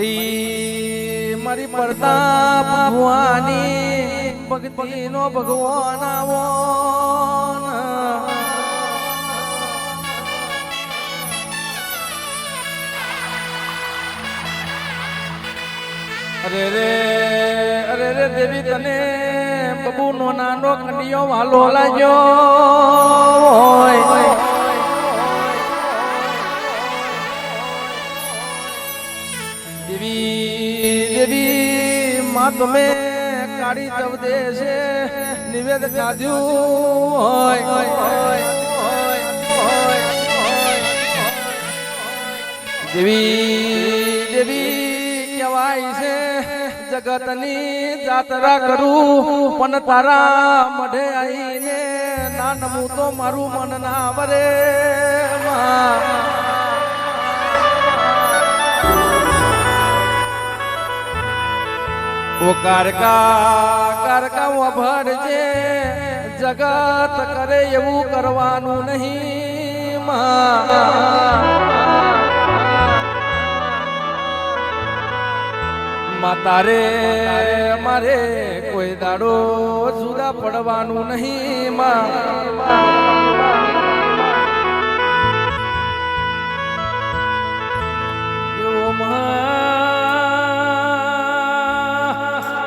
મારી મારી પ્રતાપ ભગવાની ભક્તિ નો ભગવાન આવો અરે રે અરે રે દેવી, તને બબુ નો નાનો કંડિયો વાલો લાગ્યો દેવી, માં તમે કાળી તવ છે, નિવેદ કાઢ્યું હોય દેવી દેવી કહેવાય છે, જગતની જાત્રા કરું, પણ તારા મઢે આવીને ના તો મારું મન ના વરે. માં ઓ કારકા કારકા ભરજે જગત કરે એવું કરવાનું નહીં માતારે મારે કોઈ દાડો જુદા પડવાનું નહીં એવો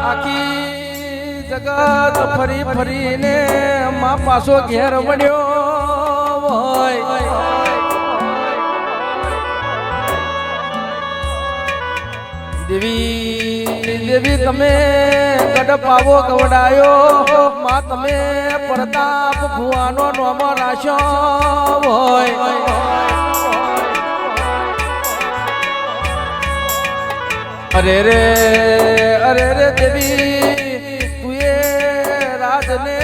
આખી જગત ફરી ફરીને મા પાછો ઘેર વળ્યો હોય. દેવી દેવી, તમે ગડપાવો ગવડાયો. માં, તમે પ્રતાપ ભુવાનો નોમ રાખ્યો હોય. અરે રે અરે રે દેવી, તુએ રાજને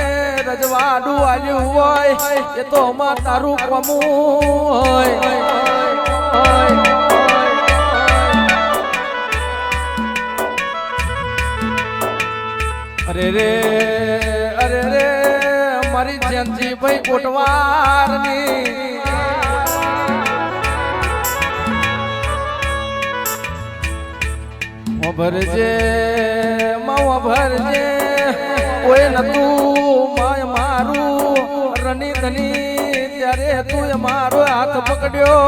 રજવાડું આલ્યું હોય, એ તો માં તારું કમું હોય. ભરજે, માવા ભરજે કોઈ તું માય મારું રની ધની ત્યારે તું મારો હાથ પકડ્યો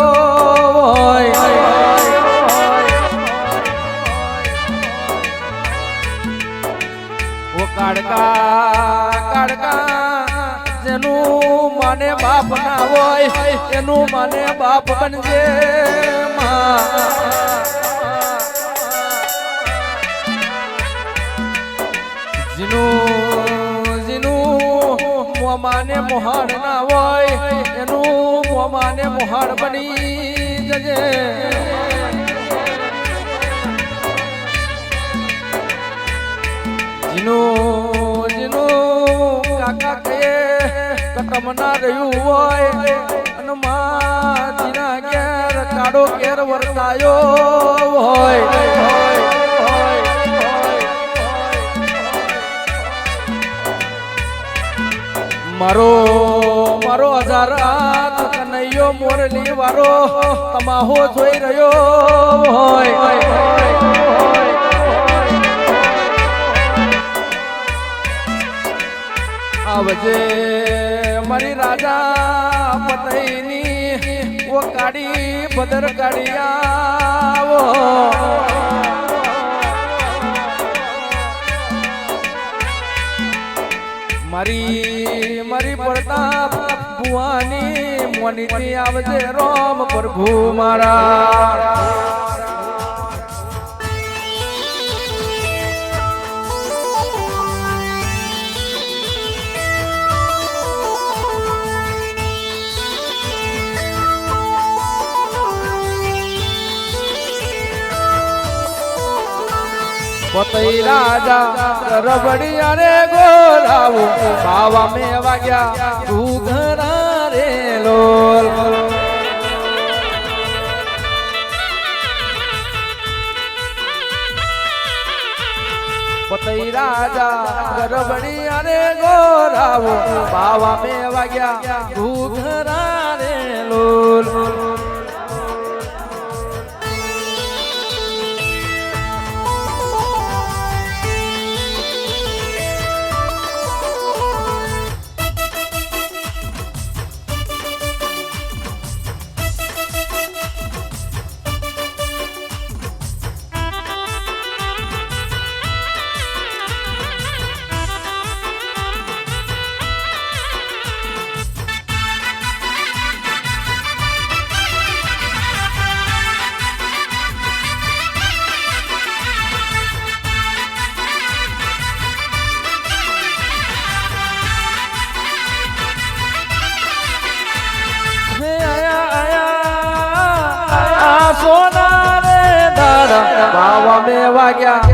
હોય. ઓ કાડકા કાડકા જેનું માને બાપ ના હોય, એનું માને બાપ બનજે માં. જીનું જીનું, મોમાને મોહાડ ના હોય, એનું મોમાને મોહાડ બની જજે. જીનું જીનું, કાકા કહે કટમ ના રહ્યું હોય અને માજીના ઘેર કાડો ઘેર વર્તાયો હોય. મારો મારો હજાર હાથ કનૈયો મોરલી વારો, તમાહો જોઈ રહ્યો હોય આવજે મારી રાજા પતઈની ઓ કાઢી બદર કાળી આવો. મારી ભુવાની મોનીથી આવજે રોમ પ્રભુ મારા. પતઈ રાજા રબડી રે ગોરાવો બાવા મે વાગ્યા તું ઘરા રે લોલ પતઈ રાજા ગરબડી અરે ગોરાવો બાવા મે વાગ્યા ભૂખરા રે લોલ લાગ્યા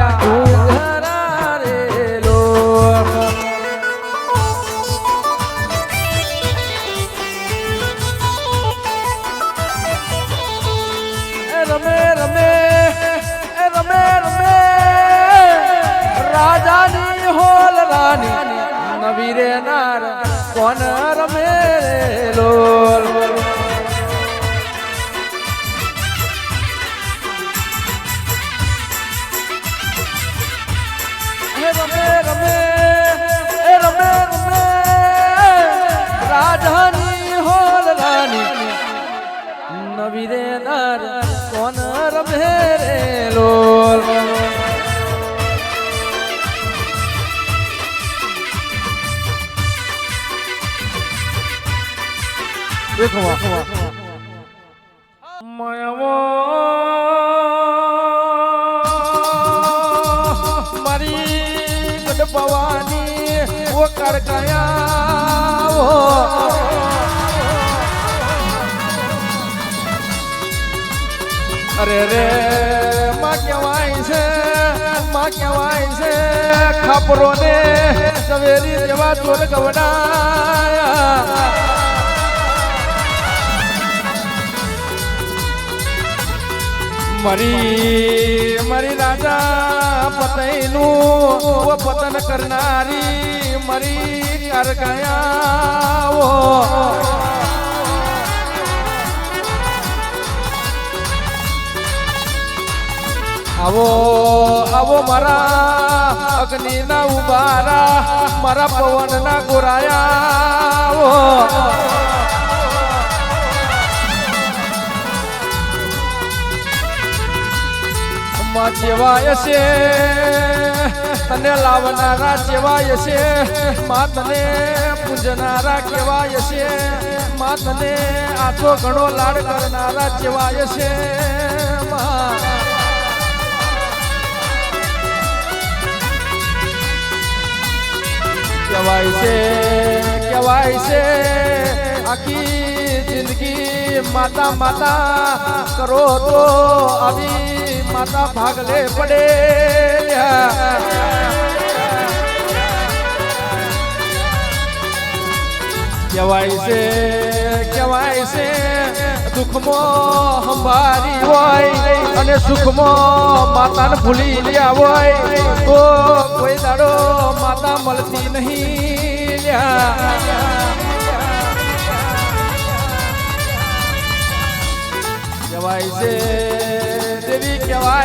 મારી ભવાની ઓ કડકયા અરે રે, માં કહેવાય છે, માં કહેવાય છે ખાપરો ને સવેરી જેવા ચોર ગવડાયા. મરી મરી રાજા પતઈનું, ઓ પતન કરનારી મરી અરકયા આવો આવો મારા અગ્નિના ઉબારા મારા પવનના ગોરાયા આવો માં જેવાય છે. તને લાવનારા જેવાય છે. માં તને પૂજનારા કેવાય છે. માં તને આછો ઘણો લાડ કરનારા જેવાય છે. કહેવાય છે કહેવાય છે, આખી જિંદગી માતા માતા કરો તો આવી માતા ભાગલે પડે. કહેવાય છે કહેવાય છે, દુઃખમાં હંભારી હોય અને સુખમાં માતાને ભૂલી લ્યા હોય. તો કોઈ દાડો માતા મળતી નહીં કહેવાય છે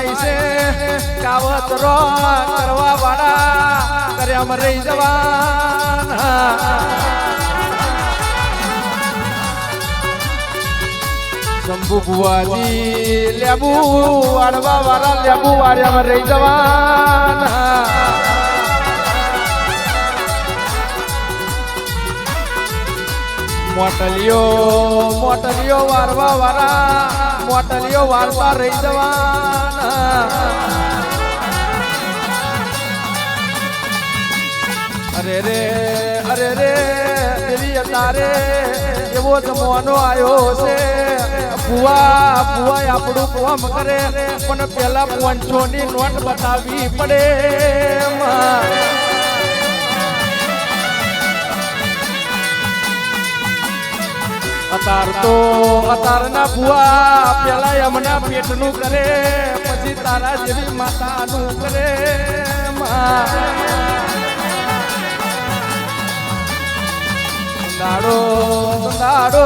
કહેવાય છે. કાવતરો કરવા વાળા કર્યામાં રહી જવાના. શંભુ બુવાજી લેબુ વાળવા વાળા લેબુ વાળ્યામાં રહી જવાના. મોટલીઓ મોટલીઓ વારવા વાળા મોટલીઓ વારતા રહી જવાના. અરે રે અરે રે દેવી તારે એવો જમવાનો આવ્યો છે ભુવા ભુવા આપણું કોમ કરે, પણ પેલા પાંચસો ની નોટ બતાવી પડે અતાર તો અતારના ભુવા પેલા એમના પેટનું કરે, પછી તારા જેવી માતાનું કરે દાડો દાડો,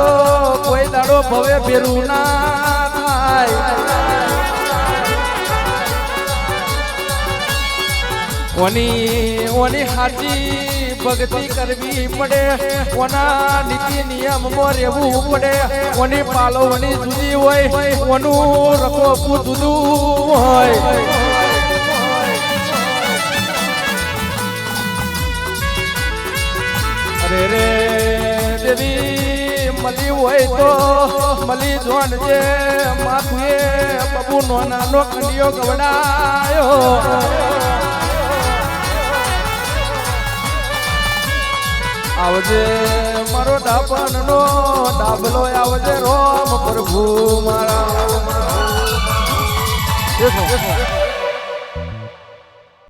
કોઈ દાડો ભવે ભેરું ના થાય. ઓની ઓની હાજી ભક્તિ કરવી પડે. કોના નીતિ નિયમમાં રહેવું પડે. કોની પાલવણી જુદી હોય કોનું રખોપું જુદું હોય. અરે રે દેવી મળી હોય તો મળી જોન જે માથું એ બબુ નો નાનો કંડિયો ગવડાયો. આવજે મારો ડાપણ નો ડાબલો આવજે રોમ પ્રભુ મારા.